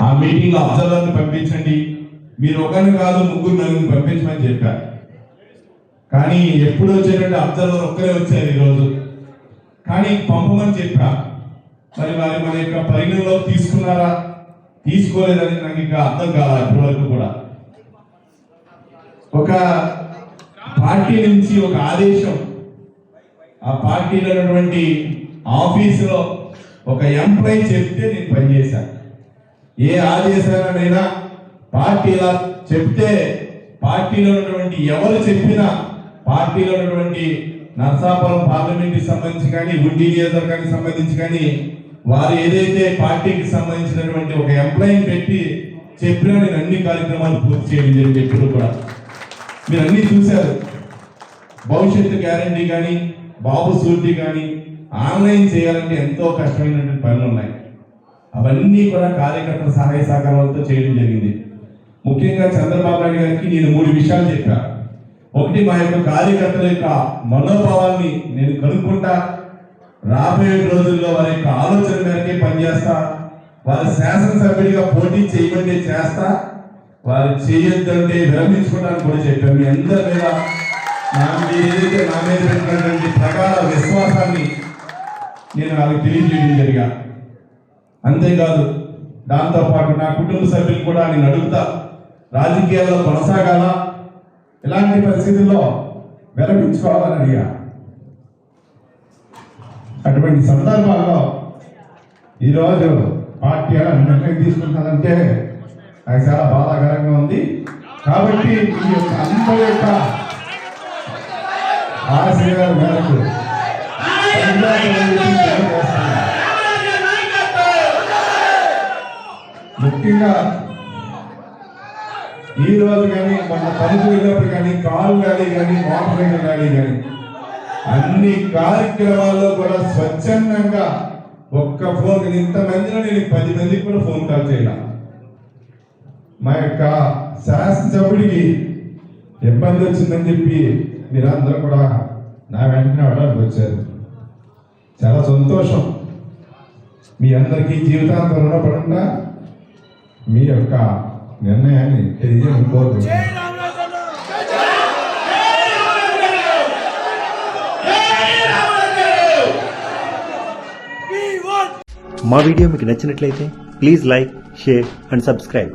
ఆ మీటింగ్ అబ్జర్వర్ని పంపించండి. మీరు ఒకరిని కాదు ముగ్గురు నలుగురిని పంపించమని చెప్పారు కానీ ఎప్పుడు వచ్చేటట్టు అబ్జర్వర్ ఒక్కరే వచ్చారు ఈరోజు. కానీ పంపమని చెప్పా. మరి వారి మన యొక్క పరిగణలో తీసుకున్నారా? తీసుకోలేదని నాకు ఇంకా అర్థం కాల ఇప్పటివరకు కూడా. ఒక పార్టీ నుంచి ఒక ఆదేశం. ఆ పార్టీలో ఉన్నటువంటి ఆఫీసులో ఒక ఎంప్లాయీ చెప్తే నేను పనిచేశాను. ఏ ఆదేశాలనైనా పార్టీ ఇలా చెప్తే పార్టీలో ఉన్నటువంటి ఎవరు చెప్పినా పార్టీలో ఉన్నటువంటి నర్సాపురం పార్లమెంట్కి సంబంధించి కానీ ఉండి నియోజకవర్గానికి సంబంధించి కానీ వారు ఏదైతే పార్టీకి సంబంధించినటువంటి ఒక ఎంప్లాయీని పెట్టి చెప్పినా నేను అన్ని కార్యక్రమాలు పూర్తి చేయడం జరిగింది ఎప్పుడు కూడా. మీరు అన్నీ చూశారు. భవిష్యత్తు గ్యారంటీ కానీ బాబు సూర్తి కానీ ఆన్లైన్ చేయాలంటే ఎంతో కష్టమైనటువంటి పనులు ఉన్నాయి. అవన్నీ కూడా కార్యకర్తల సహాయ సహకారాలతో చేయడం జరిగింది. ముఖ్యంగా చంద్రబాబు నాయుడు గారికి నేను మూడు విషయాలు చెప్పా. ఒకటి మా యొక్క కార్యకర్తల యొక్క మనోభావాన్ని నేను కనుక్కుంటా రాబోయే రోజుల్లో వారి యొక్క ఆలోచన మేరకే పనిచేస్తా వారి శాసనసభ్యుడిగా పోటీ చేయమంటే చేస్తా వారు చేయొద్దంటే విరమించుకుంటాను కూడా చెప్పాను మీ అందరి మీద నా మీద ఏదైతే నా మీద పెట్టినటువంటి ప్రగాఢ విశ్వాసాన్ని నేను వాళ్ళకి తెలియజేయడం జరిగా. అంతేకాదు దాంతోపాటు నా కుటుంబ సభ్యులు కూడా నేను అడుగుతా రాజకీయాల్లో కొనసాగాల? ఇలాంటి పరిస్థితుల్లో విరమించుకోవాలని అడిగా. అటువంటి సందర్భాల్లో ఈరోజు పార్టీ అలా నిర్ణయం తీసుకుంటానంటే నాకు చాలా బాధాకరంగా ఉంది. కాబట్టి ఈ యొక్క అందరి యొక్క ఆశయాల మేరకు ముఖ్యంగా ఈ రోజు కానీ మన పనికి వెళ్ళినప్పుడు కానీ కాలు ర్యాలీ కానీ మోటార్ సైకిల్ ర్యాలీ కానీ అన్ని కార్యక్రమాల్లో కూడా స్వచ్ఛందంగా ఒక్క ఫోన్ ఇంతమందిలో నేను పది మందికి కూడా ఫోన్ కాల్ చేయాల. మా యొక్క శాసనసభ్యుడికి ఇబ్బంది వచ్చిందని చెప్పి మీరందరూ కూడా నా వెంటనే అడగడానికి వచ్చారు. చాలా సంతోషం. మీ అందరికీ జీవితాంతం రుణపడకుండా మీ యొక్క నిర్ణయాన్ని తెలియజేయడం కోరుతున్నాను మా వీడియో మీకు నచ్చినట్లయితే please like share and subscribe.